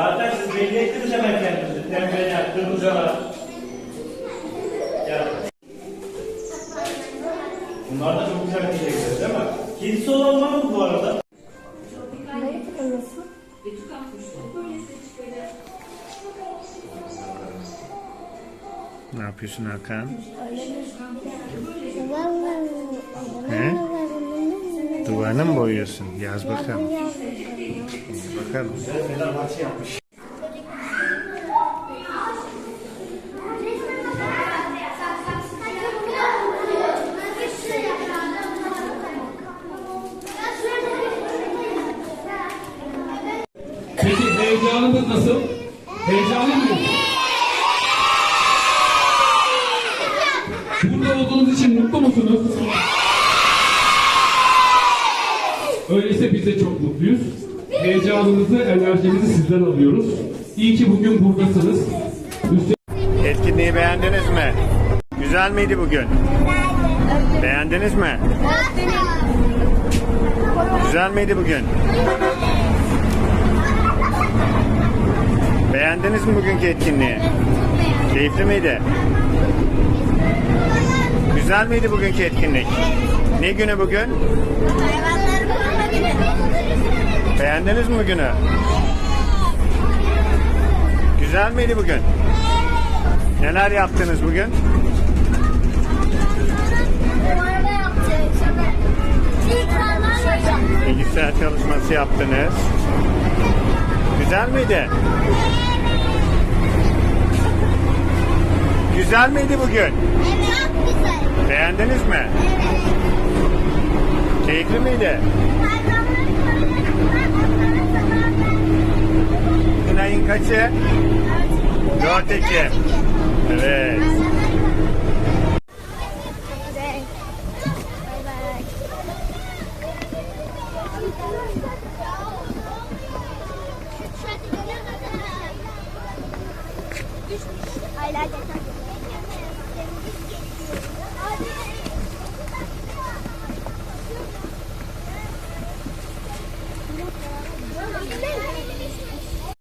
Zaten siz belli ettiniz hemen kendinizi. Pembeler, kırmızılar. Ya. Bunlar da çok güzel diyecekler değil mi? Kedisi olan var mı bu arada? Ne yapıyorsun Hakan? He? Duvarını mı boyuyorsun? Yaz bakalım. Bakalım. Peki heyecanımız nasıl? Heyecanlı mıyız? Burada olduğunuz için mutlu musunuz? Biz de çok mutluyuz. Heyecanımızı, enerjimizi sizden alıyoruz. İyi ki bugün buradasınız. Üstelik Etkinliği beğendiniz mi? Güzel miydi bugün? Beğendiniz mi? Güzel miydi bugün? Beğendiniz mi bugünkü etkinliği? Keyifli miydi? Güzel miydi bugünkü etkinlik? Ne günü bugün? Beğendiniz mi bugünü? Güzel miydi bugün? Neler yaptınız bugün? Bilgisayar çalışması yaptınız. Güzel miydi? Güzel miydi bugün? Beğendiniz mi? Keyifli miydi? Bugün ayın kaçı? 4 Ekim. Evet. Aylar geçer.